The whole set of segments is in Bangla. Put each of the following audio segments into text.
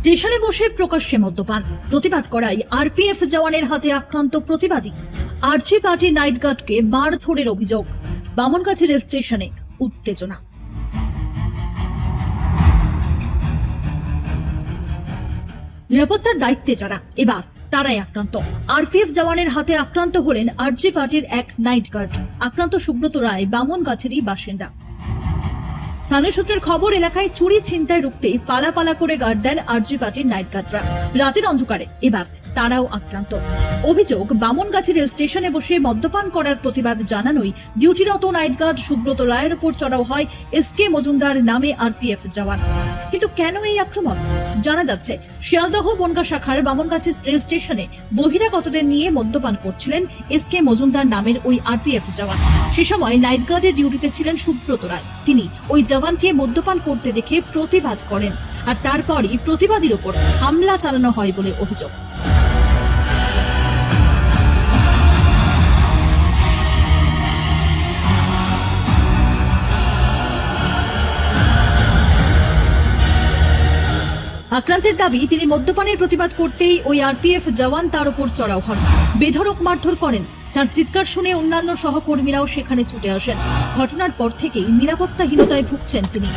স্টেশনে বসে প্রকাশ্যে মদ্যপান। প্রতিবাদ করায় আরপিএফ জওয়ানের হাতে আক্রান্ত প্রতিবাদী। আরজি পার্টি নাইট গার্ডকে মারধরের অভিযোগ। বামনগাছি রেল স্টেশনে উত্তেজনা। নিরাপত্তার দায়িত্বে যারা, এবার তারাই আক্রান্ত। আরপিএফ জওয়ানের হাতে আক্রান্ত হলেন আরজি পার্টির এক নাইট গার্ড। আক্রান্ত সুব্রত রায়, বামনগাছেরই বাসিন্দা। স্থানীয় সূত্রের খবর, এলাকায় চুরি ছিনতাই রুখতেই পালা পালা করে গার্ড দেন আরজি পার্টির নাইট গার্ডরা রাতের অন্ধকারে এবার তারাও আক্রান্ত। অভিযোগ, বামনগাছি রেল স্টেশনে বসে মদ্যপান করার প্রতিবাদ জানানোই ডিউটিরত নাইট গার্ড সুব্রত রায়ের উপর চড়াও হয় এস কে মজুমদার নামে আরপিএফ জওয়ান। কিন্তু কেন এই আক্রমণ? জানা যাচ্ছে, শিয়ালদহ বনগা শাখার বামনগাছি রেল স্টেশনে বহিরাগতদের নিয়ে মদ্যপান করছিলেন এস কে মজুমদার নামের ওই আরপিএফ জওয়ান। সে সময় নাইট গার্ডের ডিউটিতে ছিলেন সুব্রত রায়। তিনি ওই জওয়ানকে মদ্যপান করতে দেখে প্রতিবাদ করেন। আর তারপরই প্রতিবাদীর ওপর হামলা চালানো হয় বলে অভিযোগ। আক্রান্তের দাবি, তিনি মদ্যপানের প্রতিবাদ করতেই ওই আরপিএফ জওয়ান তার উপর চড়াও হন। বেধড়ক মারধর করেন। তার চিৎকার শুনে অন্যান্য সহকর্মীরাও সেখানে ছুটে আসেন। ঘটনার পর থেকেই নিরাপত্তাহীনতায় ভুগছেন তিনি।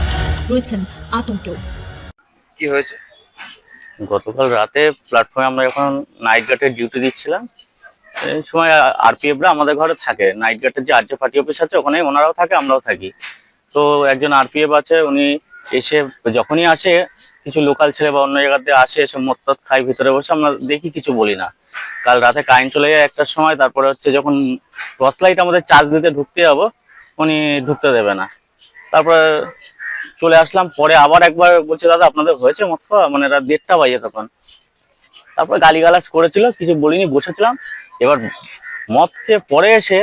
রয়েছেন আতঙ্কেও কি হয়েছে? গতকাল রাতে প্ল্যাটফর্মে আমরা যখন নাইট গার্ডের ডিউটি দিচ্ছিলাম এই সময় আরপিএফরা আমাদের ঘরে থাকে। নাইট গার্ডের যে আর্য পার্টি অফিস আছে ওখানে ওনারাও থাকে, আমরাও থাকি। তো একজন আরপিএফ আছে, উনি এসে যখনই আসে, কিছু লোকাল ছেলে বা অন্য জায়গাতে আসে, এসে মত্তত খাই ভিতরে বসে আমরা দেখি কিছু বলি না। কাল রাতে কারেন্ট চলে যায় একটার সময়, তারপরে হচ্ছে যখন টর্চ লাইট আমাদের চার্জ দিতে ঢুকতে যাব, উনি ঢুকতে দেবে না। তারপরে চলে আসলাম, পরে আবার একবার বলছে, দাদা, আপনাদের হয়েছে মদ খাওয়া? মানে রাত দেড়টা বাজে তখন। তারপরে গালিগালাজ করেছিল, কিছু বলিনি, বসেছিলাম। এবার মদ পরে এসে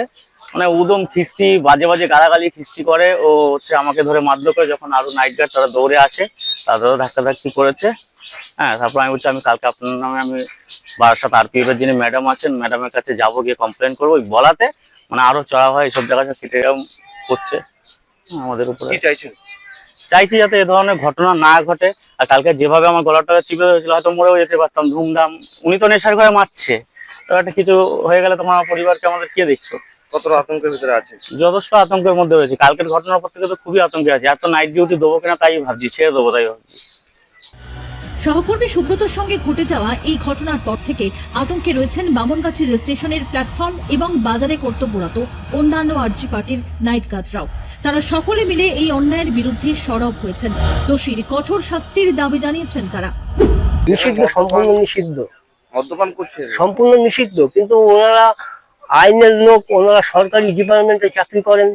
মানে উদম খিস্তি বাজে বাজে গালাগালি খিস্তি করে ও হচ্ছে আমাকে ধরে মারধর করে যখন আরও নাইট গার্ড তারা দৌড়ে আসে তাদেরও ধাক্কাধাক্কি করেছে। হ্যাঁ তারপর আমি বলছি আমি কালকে আপনার নামে আমি বারাসাত আরপিএফ এর যিনি ম্যাডাম আছেন ম্যাডামের কাছে যাব গিয়ে কমপ্লেন করব। ওই বলাতে মানে আরও চড়া হয় এইসব জায়গা কেটে করছে আমাদের উপরে। কি চাইছেন? চাইছি যাতে এ ধরনের ঘটনা না ঘটে আর কালকে যেভাবে আমার গলাটা চিপে হয়েছিল হয়তো মরেও যেতে পারতাম ধুমধাম। উনি তো নেশার ঘরে মারছে। তো একটা কিছু হয়ে গেলে তোমার পরিবারকে আমাদের কে দেখছ কতটা আতঙ্কের ভিতরে আছে যথেষ্ট আতঙ্কের মধ্যে রয়েছে। কালকের ঘটনার পর থেকে তো খুবই আতঙ্কে আছে। আর তো নাইট ডিউটি দেবো কিনা তাই ভাবছি ছেড়ে দেবো তাই ভাবছি। সহকর্মী সুব্রতর সঙ্গে ঘটে যাওয়া এই ঘটনার পর থেকে আতঙ্কে রয়েছেন বামনগাছি স্টেশনের প্ল্যাটফর্ম এবং বাজারে কর্তব্যরত অন্যান্য আরজি পার্টির নাইট গার্ডরাও তারা সকলে মিলে এই অন্যায়ের বিরুদ্ধে সরব হয়েছেন। দোষীর কঠোর শাস্তির দাবি জানিয়েছেন তারা। নিষিদ্ধ সম্পূর্ণ নিষিদ্ধ। মদ্যপান করছে সম্পূর্ণ নিষিদ্ধ কিন্তু ওনারা আইনের লোক ওনারা সরকারি ডিপার্টমেন্টে চাকরি করেন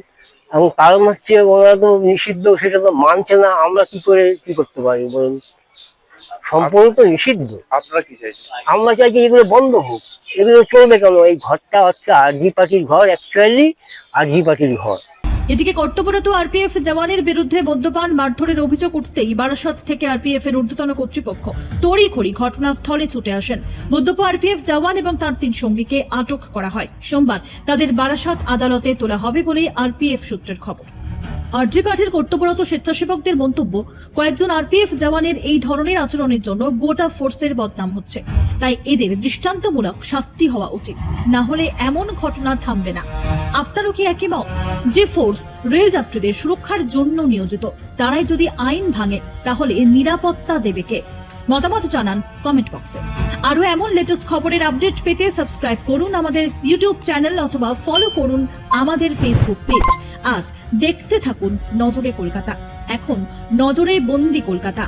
এবং কারণ হচ্ছে ওনারা তো নিষিদ্ধ সেটা তো মানছে না আমরা কি করে কি করতে পারি বলুন? সম্পূর্ণ তো নিষিদ্ধ। আপনারা কি চাইছেন? আমরা চাইছি এগুলো বন্ধ হোক। এগুলো চলবে কেন? এই ঘরটা হচ্ছে আর জি পার্টির ঘর অ্যাকচুয়ালি আর জি পার্টির ঘর। এদিকে কর্তব্যরত আরপিএফ জওয়ানের বিরুদ্ধে মদ্যপান, মারধরের অভিযোগ উঠতেই বারাসত থেকে আরপিএফ এর ঊর্ধ্বতন কর্তৃপক্ষ তড়িঘড়ি ঘটনাস্থলে ছুটে আসেন। মদ্যপ আরপিএফ জওয়ান এবং তার তিন সঙ্গীকে আটক করা হয়। সোমবার তাদের বারাসত আদালতে তোলা হবে বলে আরপিএফ সূত্রের খবর। আরজি পার্টির কর্তব্যরত স্বেচ্ছাসেবকদের মন্তব্য, কয়েকজন আরপিএফ জওয়ানের এই ধরনের আচরণের জন্য গোটা ফোর্সের বদনাম হচ্ছে। তাই এদের দৃষ্টান্তমূলক শাস্তি হওয়া উচিত। না হলে এমন ঘটনা থামবে না। আপনারও কি একই মত? যে ফোর্স রেল যাত্রীদের সুরক্ষার জন্য নিয়োজিত, তারাই যদি আইন ভাঙে, তাহলে নিরাপত্তা দেবে কে? মতামত জানান কমেন্ট বক্সে আরও এমন লেটেস্ট খবরের আপডেট পেতে সাবস্ক্রাইব করুন আমাদের ইউটিউব চ্যানেল অথবা ফলো করুন আমাদের ফেসবুক পেজ আর দেখতে থাকুন নজরে কলকাতা। এখন নজরে বন্দি কলকাতা।